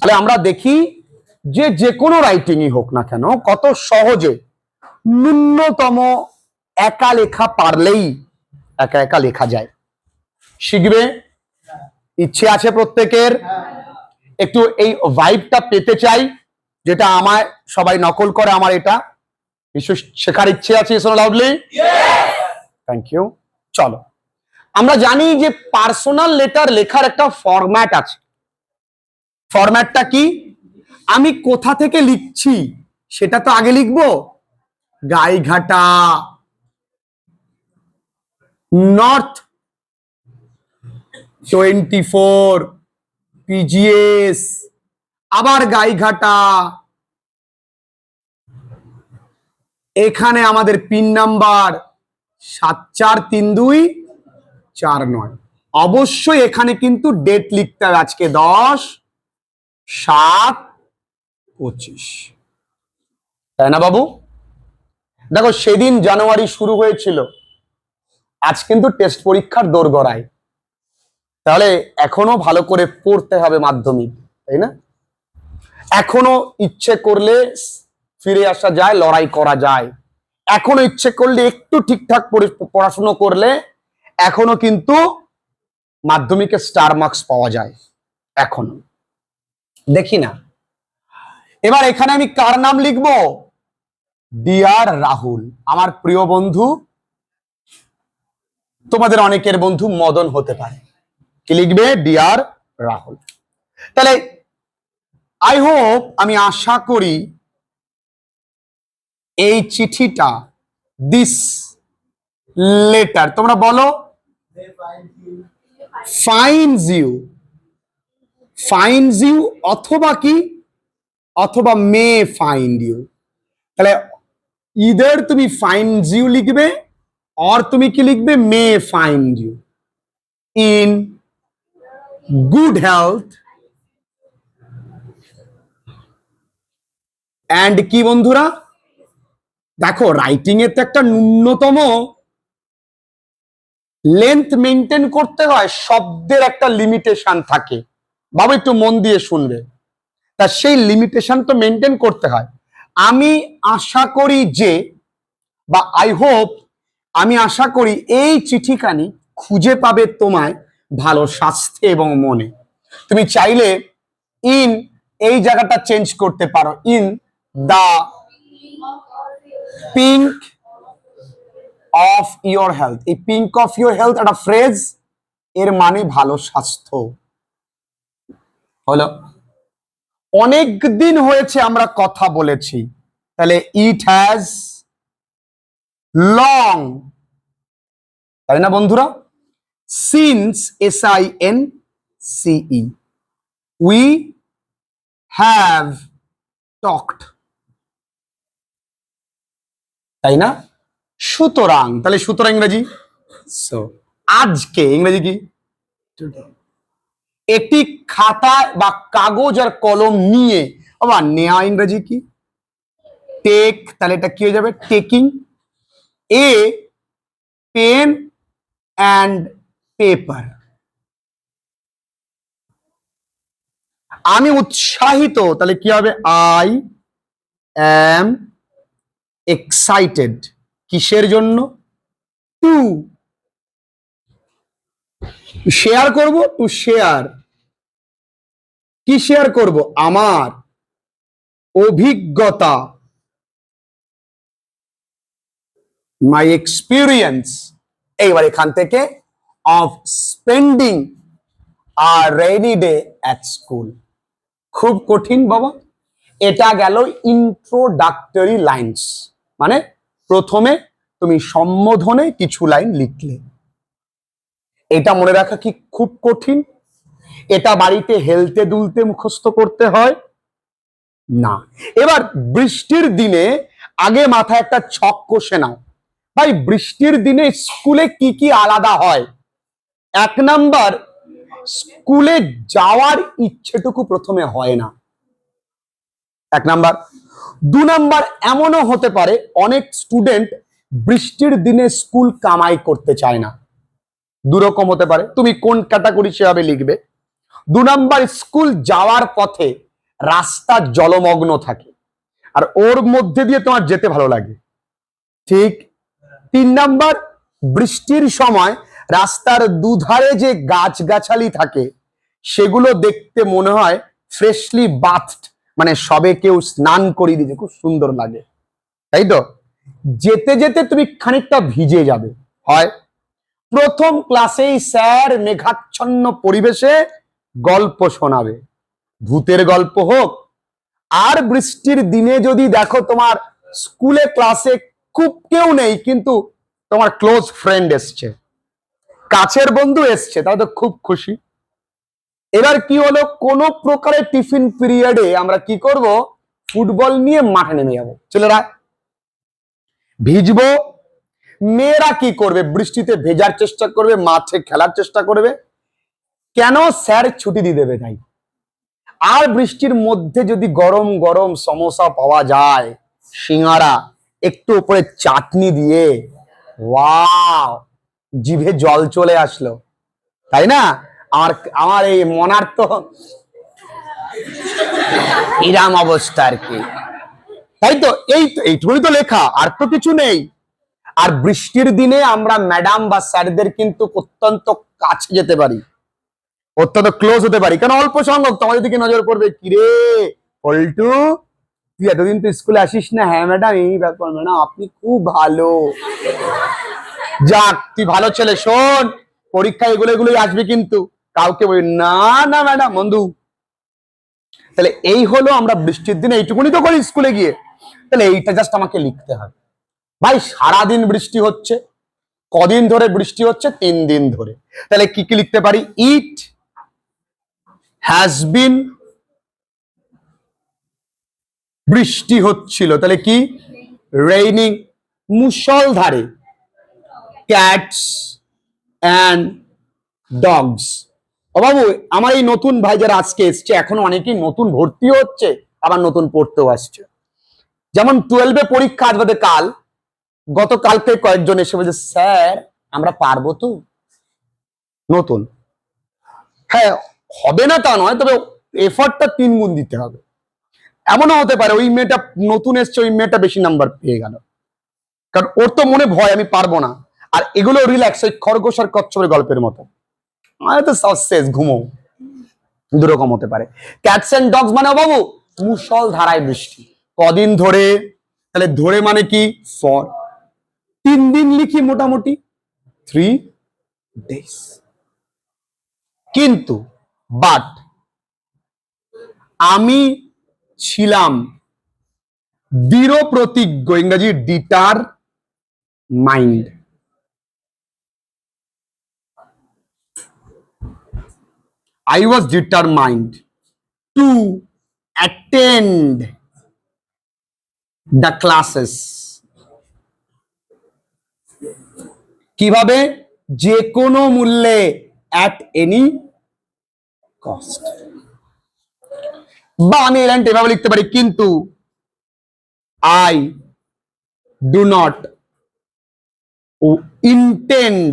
তাহলে আমরা দেখি যে যে কোনো রাইটিংই হোক না কেন কত সহজে ন্যূনতম একা লেখা পারলেই একা একা লেখা যায়। শিখবে? ইচ্ছে আছে প্রত্যেকের? একটু এই ভাইবটা পেতে চাই যেটা আমায় সবাই নকল করে আমার এটা। নিশ্চয় শেখার ইচ্ছে আছে লাভলি থ্যাংক ইউ চলো। আমরা জানি যে পার্সোনাল লেটার লেখার একটা ফরম্যাট আছে। ফরম্যাটটা কি? আমি কোথা থেকে লিখছি? সেটা তো আগে লিখব। Gaighata, north twenty four PGS আবার গাইঘাটা। এখানে আমাদের পিন নাম্বার সাত চার তিন দুই চার নয়। অবশ্যই এখানে কিন্তু ডেট লিখতে হবে, আজকে দশ। সাত পঁচিশ। তাই না বাবু? দেখো, সেদিন জানুয়ারি শুরু হয়েছিল। আজ কিন্তু টেস্ট পরীক্ষার দোরগড়ায়। তাহলে এখনও ভালো করে পড়তে হবে মাধ্যমিক, তাই না? এখনও ইচ্ছে করলে ফিরে আসা যায়, লড়াই করা যায়। এখনও ইচ্ছে করলে একটু ঠিকঠাক পড়ে- পড়াশুনো করলে এখনও কিন্তু মাধ্যমিকে স্টার মার্কস পাওয়া যায়, এখনও। দেখি না। এবার এখানে আমি কার নাম লিখব? ডিয়ার রাহুল। আমার প্রিয় বন্ধু তোমাদের অনেকের বন্ধু মদন হতে পারে। কি লিখবে? ডিয়ার রাহুল। তাহলে আই হোপ আমি আশা করি এই চিঠিটা দিস লেটার তোমরা বলো? ফাইন্স ইউ ফাইন্স ইউ অথবা কি? অথবা মে ফাইন্ড ইউ তাহলে ইদার তুমি ফাইন্ড ইউ লিখবে অর তুমি কি লিখবে? May find you in good health and কি বন্ধুরা? দেখো রাইটিং এর তো একটা ন্যূনতম লেন্থ মেনটেন করতে হয়, শব্দের একটা লিমিটেশন থাকে। বাবু, একটু মন দিয়ে শুনবে। তা সেই লিমিটেশন তো মেনটেন করতে হয়। আমি আশা করি যে, বা আই হোপ আমি আশা করি এই চিঠিখানি খুঁজে পাবে তোমায় ভালো স্বাস্থ্যে এবং মনে। তুমি চাইলে ইন এই জায়গাটা চেঞ্জ করতে পারো। In the pink of your health এই পিঙ্ক অফ ইয়োর হেলথ একটা ফ্রেজ এর মানে ভালো স্বাস্থ্য। হলো অনেক দিন হয়েছে আমরা কথা বলেছি। তাহলে ইট হ্যাজ লং তাই না বন্ধুরা? Since S I N C E we have talked তাই না? সুতরাং তাহলে সুতরাং ইংরেজি? সো আজকে ইংরেজি কি? একটি খাতা বা কাগজ আর কলম নিয়ে। আবার নেয়া ইংরেজি কি? টেক, তাহলে এটা কি হয়ে যাবে? Taking. A, pen and paper. আমি উৎসাহিত, তাহলে কি হবে? I am excited. কিসের জন্য? টু শেয়ার করব টু শেয়ার কি শেয়ার করব? আমার অভিজ্ঞতা। মাই এক্সপিরিয়েন্স এইবার এখান থেকে অফ স্পেন্ডিং আর রেনি ডে অ্যাট স্কুল খুব কঠিন বাবা। এটা গেল ইন্ট্রোডাক্টরি লাইন্স মানে প্রথমে তুমি সম্বোধনে কিছু লাইন লিখলে। এটা মনে রাখা কি খুব কঠিন? এটা বাড়িতে হেলতে দুলতে মুখস্থ করতে হয়? না। এবার বৃষ্টির দিনে আগে মাথায় একটা ছক কষে নাও। ভাই, বৃষ্টির দিনে স্কুলে কি কি আলাদা হয়? এক নাম্বার, স্কুলে যাওয়ার ইচ্ছেটুকু প্রথমে হয় না। এক নাম্বার। দু নাম্বার, এমনও হতে পারে, অনেক স্টুডেন্ট বৃষ্টির দিনে স্কুল কামাই করতে চায় না। দুরকম হতে পারে। তুমি কোন ক্যাটাগরি সেভাবে লিখবে? দু নাম্বার স্কুল যাওয়ার পথে রাস্তা জলমগ্ন থাকে। আর ওর মধ্যে দিয়ে তোমার যেতে ভালো লাগে। ঠিক তিন নাম্বার, বৃষ্টির সময় রাস্তার দুধারে যে গাছগাছালি থাকে, সেগুলো দেখতে মনে হয় ফ্রেশলি বাথড মানে সবে কেউ স্নান করিয়ে দিয়েছে, খুব সুন্দর লাগে। তাই তো? যেতে যেতে তুমি খানিকটা ভিজে যাবে। হয় প্রথম ক্লাসেই স্যার মেঘাচ্ছন্ন পরিবেশে গল্প শোনাবে। ভূতের গল্প হোক, আর বৃষ্টির দিনে যদি দেখো তোমার স্কুলে ক্লাসে খুব কেউ নেই, কিন্তু তোমার ক্লোজ ফ্রেন্ড এসছে। কাছের বন্ধু এসছে তাহলে তো খুব খুশি। এবার কি হলো, কোন প্রকারে টিফিন পিরিয়ডে আমরা কি করব, ফুটবল নিয়ে মাঠে নেমে যাব। ছেলেরা, ভিজবো মেয়েরা কি করবে? বৃষ্টিতে ভেজার চেষ্টা করবে, মাঠে খেলার চেষ্টা করবে। কেন স্যার ছুটি দিয়ে দেবে তাই আর বৃষ্টির মধ্যে যদি গরম গরম সমোসা পাওয়া যায়, সিঙ্গারা, একটু উপরে চাটনি দিয়ে, ওয়াও, জিভে জল চলে আসলো। তাই না? আমার আমার এই মনার তো ইরাম অবস্থা আর কি। তাই তো, এই তো, এইটুকুই তো লেখা, আর তো কিছু নেই। আর বৃষ্টির দিনে আমরা ম্যাডাম বা স্যারদের কিন্তু অত্যন্ত কাছে যেতে পারি। অত্যন্ত ক্লোজ হতে পারি। কারণ অল্প সংখ্যক। তোমাদের দিকে নজর পড়বে। কিরে? পল্টু, তুই এতদিন তো স্কুলে আসিস না। হ্যাঁ ম্যাডাম এই ব্যাপার ম্যাডাম আপনি খুব ভালো। যাক, তুই ভালো ছেলে। শোন, পরীক্ষা এগুলো এগুলোই আসবে কিন্তু। কাউকে বলি, না না ম্যাডাম বন্ধু। তাহলে এই হলো আমরা বৃষ্টির দিনে এইটুকুনি তো করি স্কুলে গিয়ে। তাহলে এইটা জাস্ট আমাকে লিখতে হবে। ভাই, সারাদিন বৃষ্টি হচ্ছে। কদিন ধরে বৃষ্টি হচ্ছে? তিন দিন ধরে। তাহলে কি কি লিখতে পারি? ইট হ্যাজ বিন বৃষ্টি হচ্ছিল। তাহলে কি? রেইনিং মুষলধারে ক্যাটস অ্যান্ড ডগস ও বাবু, আমার এই নতুন ভাই যারা আজকে এসছে, এখনও অনেকেই নতুন ভর্তি হচ্ছে, আবার নতুন পড়তেও আসছে। যেমন টুয়েলভে পরীক্ষা আজ কাল। গতকালকে কয়েকজন এসে বলছে, স্যার, আমরা পারব তো? নতুন। হ্যাঁ হবে না তা নয়, তবে এফার্টটা তিন গুণ দিতে হবে। এমনও হতে পারে, ওই মেয়েটা নতুন এসছে, ওই মেয়েটা বেশি নাম্বার পেয়ে গেল। কারণ ওর তো মনে ভয়, আমি পারব না। আর এগুলো রিল্যাক্স ওই খরগোশ আর কচ্ছপের গল্পের মতো। তো শেষ ঘুমো। দুরকম হতে পারে। ক্যাটস অ্যান্ড ডগস মানে বাবু মুসল ধারায় বৃষ্টি। কদিন ধরে, তাহলে ধরে মানে কি? ফর। তিন দিন লিখি মোটামুটি। থ্রি ডেজ কিন্তু বাট আমি ছিলাম দৃঢ় প্রতিজ্ঞ ইংরেজি determined. I was determined to attend the classes. কীভাবে? যে কোনো মূল্যে অ্যাট এনি কস্ট বা আমি এই এভাবে লিখতে পারি, কিন্তু আই ডু নট ইন্টেন্ড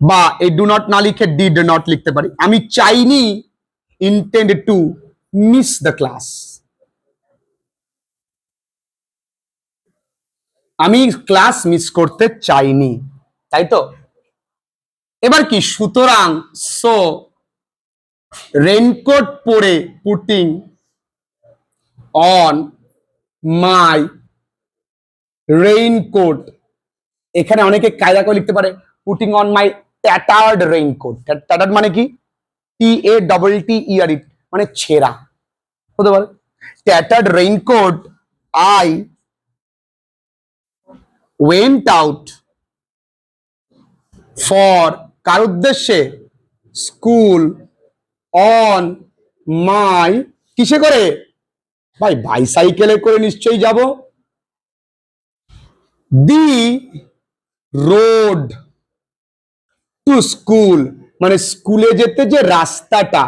বা এই ডু নট না লিখে ডিড নট লিখতে পারি। আমি চাইনি intend to miss the class আমি ক্লাস মিস করতে চাইনি, তাই তো? এবার কি? সুতরাং সো রেনকোট পরে পুটিং অন মাই রেইনকোট এখানে অনেকে কায়দা করে লিখতে পারে putting on my tattered raincoat tattered মানে কি? টি এ ডবল টি ইয়ার ইট মানে ছেঁড়া। হতে পারে। Tattered raincoat I went out for কার উদ্দেশ্যে? স্কুল অন মাই কিসে করে? ভাই বাইসাইকেলে করে নিশ্চয়ই যাব। দি রোড টু স্কুল মানে স্কুলে যেতে যে রাস্তাটা,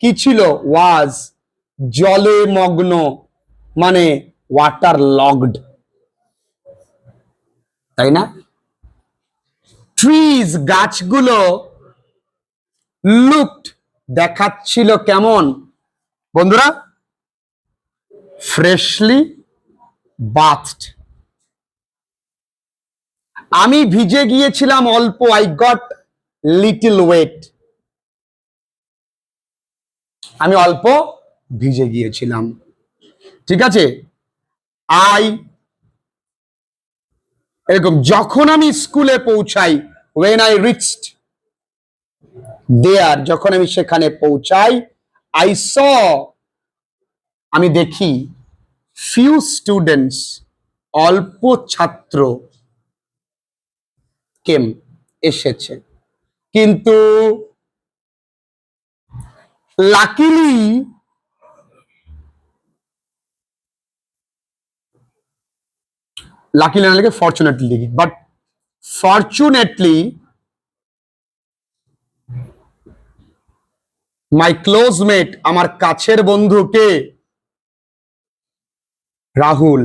কি ছিল? ওয়াজ জলে মগ্ন মানে ওয়াটার লগড তাই না? ট্রিজ গাছগুলো লুকড দেখাচ্ছিল কেমন? বন্ধুরা ফ্রেশলি বাথড আমি ভিজে গিয়েছিলাম অল্প আই গট লিটল ওয়েট আমি অল্প ভিজে গিয়েছিলাম। ঠিক আছে? আই এরকম যখন আমি স্কুলে পৌঁছাই ওয়েন আই রিচড দেয়ার যখন আমি সেখানে পৌঁছাই আই স আমি দেখি ফিউ স্টুডেন্টস অল্প ছাত্র কেম এসেছে। কিন্তু লাকিলি লাকিলি না লিখে ফর্চুনেটলি লিখি বাট ফর্চুনেটলি মাই ক্লোজমেট আমার কাছের বন্ধুকে রাহুল।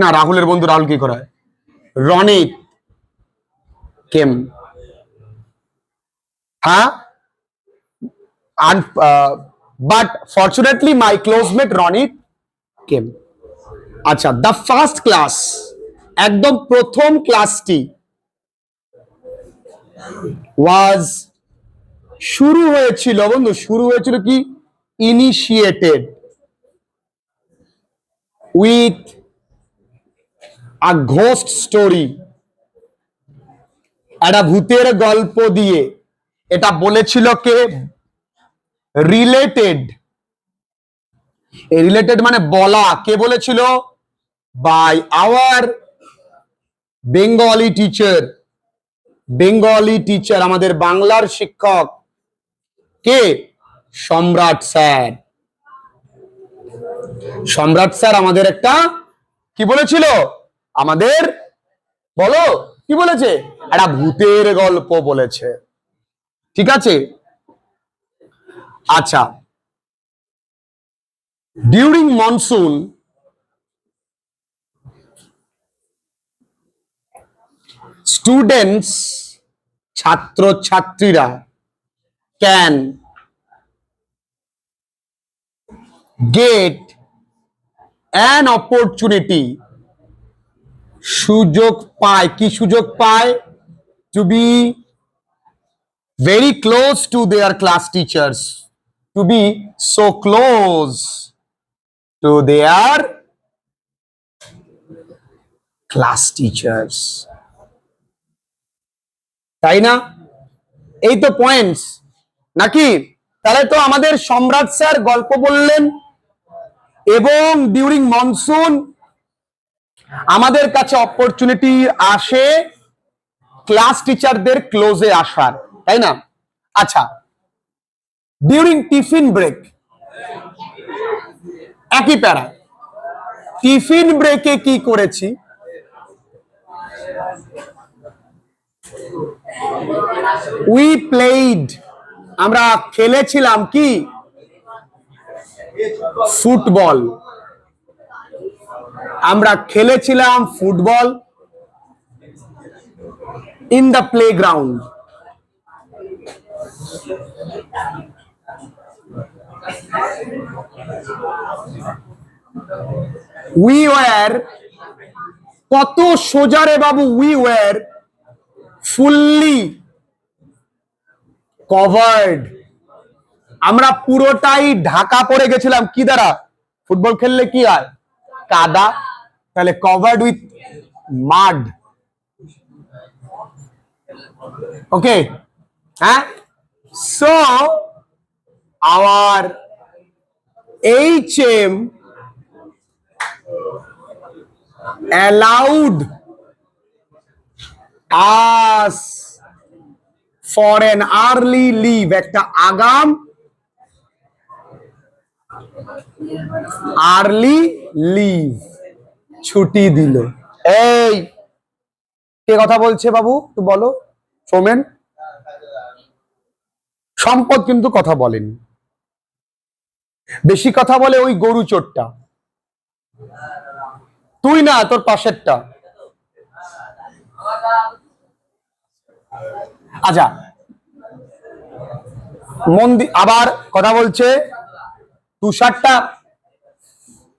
না, রাহুলের বন্ধু রাহুল কি করা? রনিত কেম? হ্যাঁ? But fortunately my classmate Ronit came? আচ্ছা দ্য ফার্স্ট ক্লাস একদম প্রথম ক্লাসটি ওয়াজ শুরু হয়েছিল, বন্ধু, শুরু হয়েছিল কি? Initiated with a ghost story একটা ভূতের গল্প দিয়ে। এটা বলেছিল কে? রিলেটেড রিলেটেড মানে বলা। কে বলেছিল? By our Bengali teacher Bengali teacher আমাদের বাংলার শিক্ষক কে? সম্রাট স্যার। সম্রাট স্যার আমাদের একটা কি বলেছিল? আমাদের বলো, কি বলেছে? একটা ভূতের গল্প বলেছে। ঠিক আছে? আচ্ছা। ডিউরিং মনসুন স্টুডেন্টস ছাত্র ছাত্রীরা ক্যান গেট অ্যান অপরচুনিটি সুযোগ পায় কি সুযোগ পায় to be very close to their class teachers to be so close to their class teachers তাই না? এই তো পয়েন্টস নাকি? তাহলে তো আমাদের সম্রাট স্যার গল্প বললেন এবং ডিউরিং মনসুন আমাদের কাছে অপরচুনিটি আসে ক্লাস টিচারদের ক্লোজে আসার, তাই না? আচ্ছা ডিউরিং টিফিন ব্রেক একই প্যারা টিফিন ব্রেকে কি করেছি? উই প্লেইড আমরা খেলেছিলাম কি? ফুটবল। আমরা খেলেছিলাম football in the playground we were কত সোজারে বাবু উই ওয়ার ফুললি কভার্ড আমরা পুরোটাই ঢাকা পড়ে গেছিলাম কি দ্বারা? ফুটবল খেললে কি হয়? কাদা। তাহলে কভার্ড উইথ মাড ওকে হ্যাঁ? So our H M allowed us for an early leave, একটা আগাম। আর্লি লিভ ছুটি দিল। এই, কে কথা বলছে বাবু তো বলো। সোমেন? সম্পদ কিন্তু কথা বলেনি। বেশি কথা বলে ওই গরু চোরটা। তুই না, তোর পাশেরটা। আচ্ছা। মন্দির আবার কথা বলছে তুষারটা।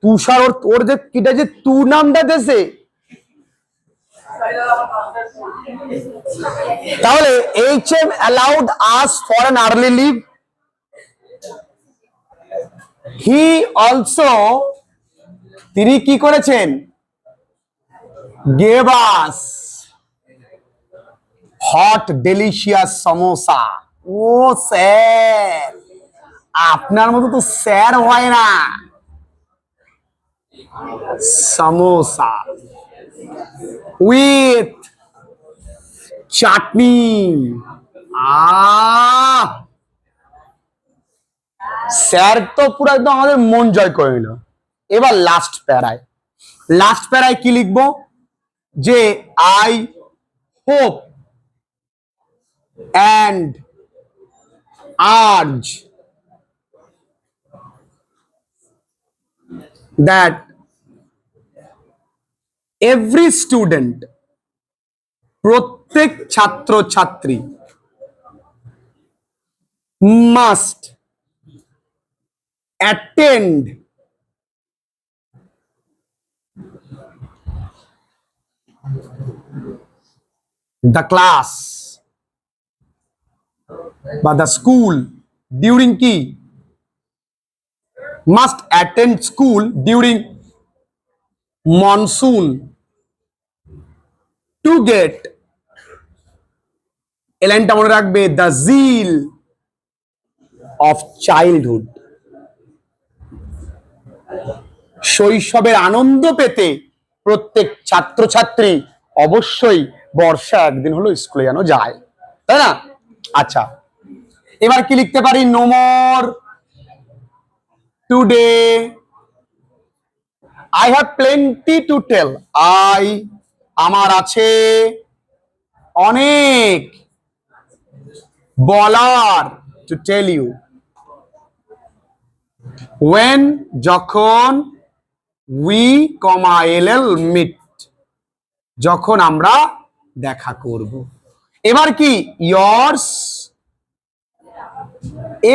তুষার ওর ওর যে কিটা যে তু নামটা দেশে তাহলে H M allowed us for an early leave he also তিনি কি করেছেন? Gave us hot delicious samosa ও, স্যার। আপনার মতো তো স্যার হয় না। Samosa with chutney ah! Sir তো পুরো একদম আমাদের মন জয় করে নিল। এবার লাস্ট প্যারায়। লাস্ট প্যারায় কি লিখব? যে I hope and urge that every student প্রত্যেক ছাত্র ছাত্রী মাস্ট অ্যাটেন্ড the class বা the স্কুল during কি must attend school during monsoon to get এই লাইনটা মনে রাখবে দ্য জিল অফ চাইল্ডহুড শৈশবের আনন্দ পেতে প্রত্যেক ছাত্রছাত্রী অবশ্যই বর্ষা একদিন হলো স্কুলে যেন যায়। তাই না? আচ্ছা। এবার কি লিখতে পারি? নোমর today I have plenty to tell I আমার আছে অনেক বলার টু টেল ইউ ওয়েন যখন we comma L L meet যখন আমরা দেখা করব। এবার কি? Yours.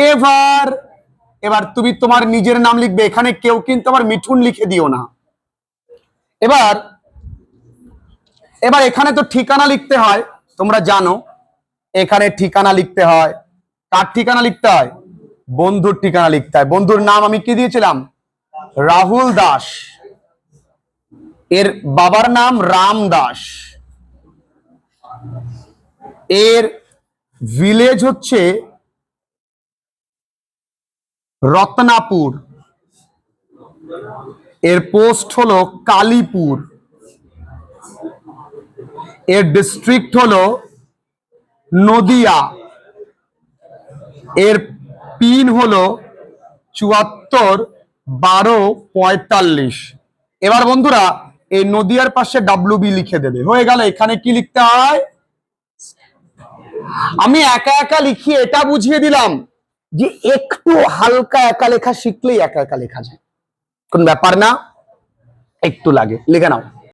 এভার এবার তুমি তোমার নিজের নাম লিখবে, এখানে কেউ কিন্তু আবার মিঠুন লিখে দিও না। এবার এবার এখানে তো ঠিকানা লিখতে হয়, তোমরা জানো। এখানে ঠিকানা লিখতে হয়। কার ঠিকানা লিখতে হয়? বন্ধুর ঠিকানা লিখতে হয়। বন্ধুর নাম আমি কি দিয়েছিলাম? রাহুল দাস। এর বাবার নাম রাম দাস। এর ভিলেজ হচ্ছে রত্নাপুর। এর পোস্ট হলো কালীপুর। এর ডিস্ট্রিক্ট হলো নদিয়া। এর পিন হলো চুয়াত্তর বারো পঁয়তাল্লিশ। এবার বন্ধুরা, এই নদিয়ার পাশে ডাব্লিউ লিখে দেবে। হয়ে গেল, এখানে কি লিখতে হয়? আমি একা একা লিখি, এটা বুঝিয়ে দিলাম যে একটু হালকা একা লেখা শিখলেই একা একা লেখা যায়। কোন ব্যাপার না, একটু লাগে, লিখে নাও।